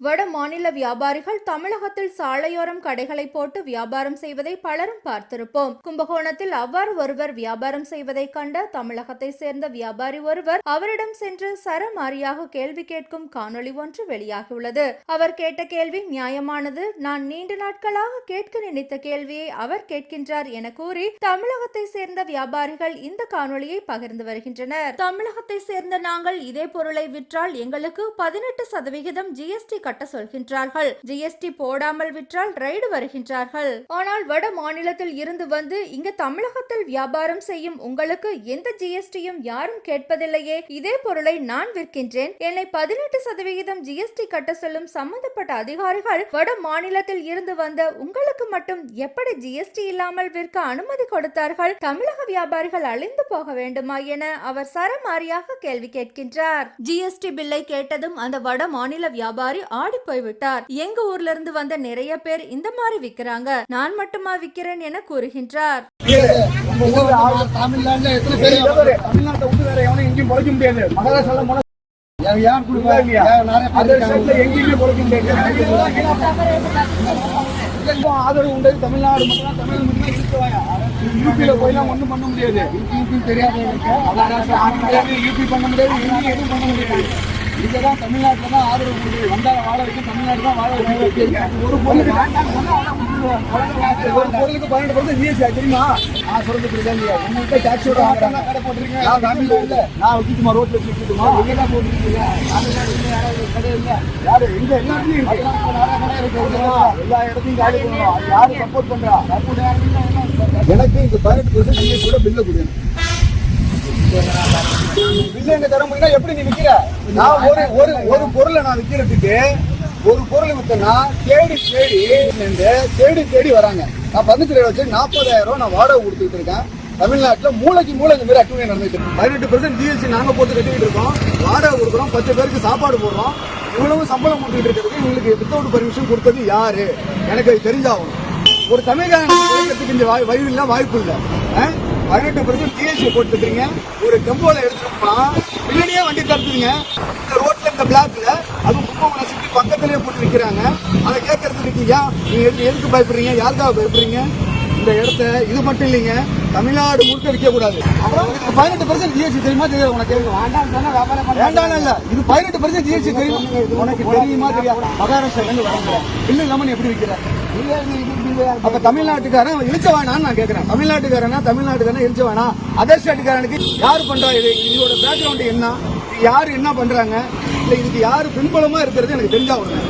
வட மாநில வியாபாரிகள் தமிழகத்தில் சாலையோரம் கடைகளை போட்டு வியாபாரம் செய்வதை பலரும் பார்த்திருப்போம். கும்பகோணத்தில் அவ்வாறு ஒருவர் வியாபாரம் செய்வதை கண்ட தமிழகத்தை சேர்ந்த வியாபாரி ஒருவர் அவரிடம் சென்று சரமாரியாக கேள்வி கேட்கும் காணொளி ஒன்று வெளியாகியுள்ளது. அவர் கேட்ட கேள்வி நியாயமானது. நான் நீண்ட நாட்களாக கேட்க நினைத்த கேள்வியை அவர் கேட்கின்றார் என கூறி தமிழகத்தை சேர்ந்த வியாபாரிகள் இந்த காணொளியை பகிர்ந்து வருகின்றனர். தமிழகத்தை சேர்ந்த நாங்கள் இதே பொருளை விற்றால் எங்களுக்கு பதினெட்டு சதவிகிதம் ஜிஎஸ்டி கட்ட சொல்கின்றார்கள். ஜிஎஸ்டி போடாமல் விற்றால் ரைடு வருகின்றார்கள். ஆனால் வட மாநிலத்தில் இருந்து வந்து இங்கு தமிழகத்தில் வியாபாரம் செய்யும் உங்களுக்கு எந்த ஜிஎஸ்டியும் யாரும் கேட்பதில்லையே. இதே பொருளை நான் விற்கின்றேன். என்னை பதினெட்டு சதவிகிதம் ஜிஎஸ்டி கட்ட சொல்லும் சம்பந்தப்பட்ட அதிகாரிகள் வட மாநிலத்தில் இருந்து வந்த உங்களுக்கு மட்டும் எப்படி ஜிஎஸ்டி இல்லாமல் விற்க அனுமதி கொடுத்தார்கள்? தமிழக வியாபாரிகள் அழிந்து போக வேண்டுமா என அவர் சரமாரியாக கேள்வி கேட்கின்றார். ஜிஎஸ்டி பில்லை கேட்டதும் அந்த வட மாநில வியாபாரி ஆடி போய்விட்டார். எங்க ஊர்ல இருந்து வந்த நிறைய பேர் இந்த மாதிரி விக்கிறாங்க. நான் மட்டுமா விக்கிறேன் என கூறுகின்றார். ஆதரவு உண்டு தமிழ்நாடு மட்டும் தமிழ் மட்டும் இருக்குவாங்க யூபியில போயெல்லாம் ஒண்ணும் பண்ண முடியாது. யூபி தெரியாது யூபி பண்ண முடியாது. இங்கேயும் எதுவும் பண்ண முடியாது. இதுதான் தமிழ்நாட்டுல தான் ஆதரவு உண்டு. வந்தா வாழ வைக்கும் தமிழ்நாடு தான் வாழ வைக்கும் ஒரு பொருளுக்கு ஒரு பொருளுக்கு பன்னெண்டு பர்சன்ட் ஜிஎஸ்டி தெரியுமா? நான் சொல்றது புரியுதா உங்கள்கிட்ட டாக்ஸோட கடை போட்டிருக்கீங்க நான் தமிழ்ல இல்ல. நான் வச்சுட்டுமா ரோட்ல வச்சுட்டுமா நீங்க தான் போட்டிருக்கீங்க யாராவது கடை இல்ல. யாரு? எங்க எல்லா இடத்துலயும் எல்லா இடத்தையும் காலி பண்ணணும் அது யாரு சப்போர்ட் யாரு எனக்கு இந்த பதினெட்டு பர்சன்ட் கூட பில்ல கொடுங்க. பில்லு தர முடியும்னா எப்படி நீ விக்கிற? நான் ஒரு ஒரு ஒரு பொருளை நான் விக்கிறதுக்கு ஒரு பொருள் வித்தனா தேடி தேடி நின்று தேடி தேடி வராங்க. நான் பதினஞ்சு ரூபாய் வச்சு நாற்பதாயிரம் ரூபாய் நான் வாடகை கொடுத்துட்டு இருக்கேன். தமிழ்நாட்டில் மூளைக்கு மூளை இந்த மாதிரி நடந்துட்டு பதினெட்டு பர்சன்ட் ஜிஎஸ்டி நாங்க போட்டு கட்டிக்கிட்டு இருக்கோம். வாடகை கொடுக்குறோம். பத்து பேருக்கு சாப்பாடு போடுறோம். இவ்வளவு சம்பளம் கொடுத்துட்டு இருக்கிறதுக்கு இவங்களுக்கு வித்தவுட் பர்மிஷன் கொடுத்தது யாரு? எனக்கு அது தெரிஞ்சாகணும். ஒரு தமிழ்காரன் இந்த வாய் வழி இல்லை வாய்ப்பு இல்லை. பதினெட்டு பர்சன்ட் ஜிஎஸ்டி போட்டுருக்கீங்க ஒரு டெம்போல எடுத்துட்டோம்னா பின்னாடியே வண்டி தடுத்துருங்க இந்த ரோட்ல இந்த பிளாக்ல அது கும்பகோணம் சிட்டி பக்கத்துலேயே போட்டு விற்கிறாங்க அதை கேட்கறதுக்கு இருக்கீங்க நீங்க எதுக்கு பயப்படுறீங்க? யாருக்காக பயப்படுறீங்க? இந்த இடத்த இது மட்டும் இல்லைங்க தமிழ்நாடு முழுக்க விற்க கூடாது பதினெட்டு பர்சன்ட் ஜிஎஸ்டி தெரியுமா தெரியாது உனக்கு? வேண்டாம் இல்ல. இது பதினெட்டு பர்சன்ட் ஜிஎஸ்டி தெரியும். உனக்கு தெரியுமா தெரியாது மகாராஷ்டிரா இருந்து வராங்க பில்லு இல்லாம நீ எப்படி விற்கிற அப்ப தமிழ்நாட்டுக்காரன் இழிச்ச வேணான்னு நான் கேட்கறேன் தமிழ்நாட்டுக்காரனா தமிழ்நாட்டுக்காரன் இழிச்ச வேணாம். அதர் ஸ்டேட்டுக்காரனுக்கு யார் பண்றா இது? இதோட பேக்ரவுண்ட் என்ன? யார் என்ன பண்றாங்க? இல்லை இதுக்கு யார் பின்பலமாக இருக்கிறது எனக்கு தெரிஞ்சாகணும்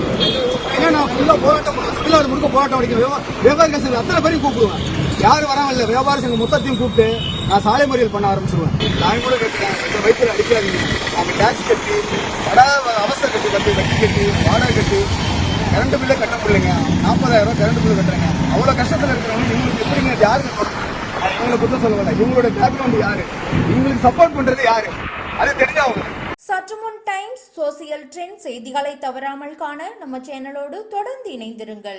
ஏன்னா நான் ஃபுல்லாக போராட்டம் ஃபுல்லாக தமிழ்நாடு முழுக்க போராட்டம் அடிக்கிறேன் வியாபார சங்கம் அத்தனை பேரையும் கூப்பிடுவேன். யார் வராங்க இல்லை வியாபார சங்கம் மொத்தத்தையும் கூப்பிட்டு நான் சாலை மறியல் பண்ண ஆரம்பிச்சிருவேன். நான் கூட கட்டுறேன் இந்த வயிற்றுல அடிக்காதீங்க. அவங்க டேக்ஸ் கட்டி கடை அவசர கட்டி கட்டி வட்டி கட்டி வாடகை கட்டி கரண்ட் பில்லே கட்ட முடியலைங்க நாற்பதாயிரம் ரூபாய் கரண்ட் பில்லு கட்டுறேங்க. அவ்வளோ கஷ்டத்தில் இருக்கிறவங்க இவங்களுக்கு எப்படிங்க யாருக்கு இவங்களை பற்றி சொல்ல மாட்டேன் இவங்களோட பேக்ரவுண்ட் யாரு? இவங்களுக்கு சப்போர்ட் பண்ணுறது யாரு? அது தெரிஞ்சாகும் சற்று முன் டைம்ஸ் சோசியல் ட்ரெண்ட் செய்திகளை தவறாமல் காண நம்ம சேனலோடு தொடர்ந்து இணைந்திருங்கள்.